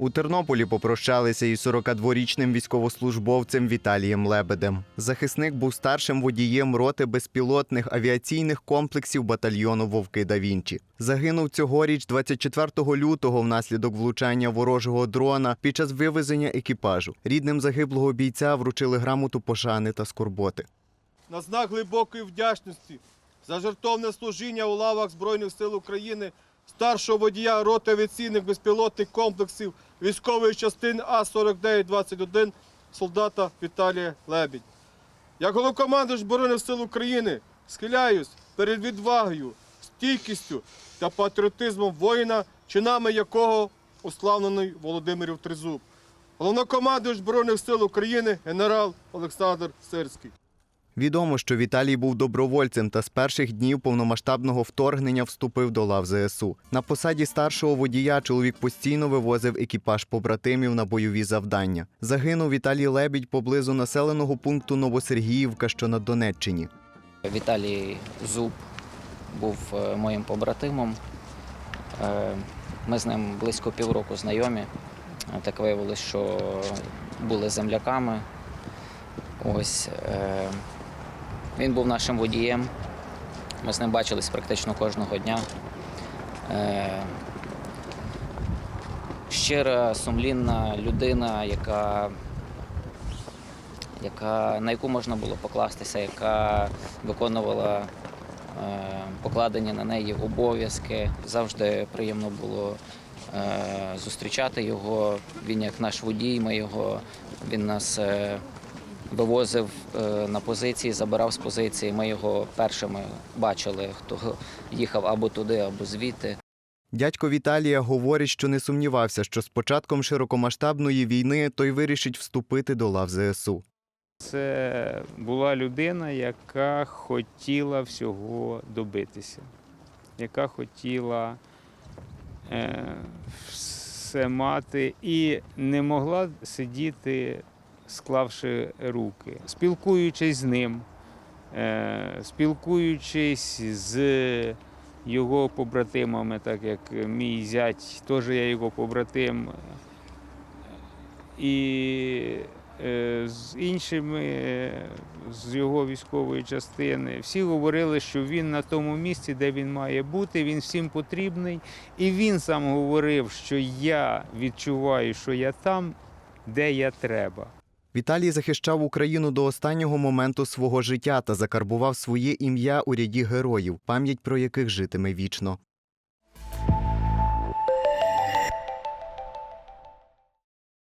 У Тернополі попрощалися із 42-річним військовослужбовцем Віталієм Лебедем. Захисник був старшим водієм роти безпілотних авіаційних комплексів батальйону Вовки да Вінчі. Загинув цьогоріч 24 лютого внаслідок влучання ворожого дрона під час вивезення екіпажу. Рідним загиблого бійця вручили грамоту пошани та скорботи. на знак глибокої вдячності за жертовне служіння у лавах Збройних сил України старшого водія роти авіаційних безпілотних комплексів військової частини А-4921 солдата Віталія Лебідь. Як головкомандуюч Збройних сил України схиляюсь перед відвагою, стійкістю та патріотизмом воїна, чинами якого уславлений Володимирів Тризуб. Головнокомандуюч Збройних сил України генерал Олександр Сирський. Відомо, що Віталій був добровольцем та з перших днів повномасштабного вторгнення вступив до лав ЗСУ. На посаді старшого водія чоловік постійно вивозив екіпаж побратимів на бойові завдання. Загинув Віталій Лебідь поблизу населеного пункту Новосергіївка, що на Донеччині. Віталій Зуб був е, моїм побратимом. Е, Ми з ним близько півроку знайомі. Е, Так виявилось, що були земляками. Ось він був нашим водієм. Ми з ним бачились практично кожного дня. Е, Щира, сумлінна людина, яка яка, на яку можна було покластися, яка виконувала е, покладені на неї обов'язки. Завжди приємно було е, зустрічати його. Він як наш водій, ми його, він нас вивозив е, на позиції, забирав з позиції. Ми його першими бачили, хто їхав або туди, або звідти. Дядько Віталія говорить, що не сумнівався, що з початком широкомасштабної війни той вирішить вступити до лав ЗСУ. Це була людина, яка хотіла всього добитися, яка хотіла е, все мати і не могла сидіти, склавши руки. Спілкуючись з ним, е, спілкуючись з його побратимами, так як мій зять, теж я його побратим. І е, з іншими з його військової частини. Всі говорили, що він на тому місці, де він має бути, він всім потрібний. І він сам говорив, що я відчуваю, що я там, де я треба. Віталій захищав Україну до останнього моменту свого життя та закарбував своє ім'я у ряді героїв, пам'ять про яких житиме вічно.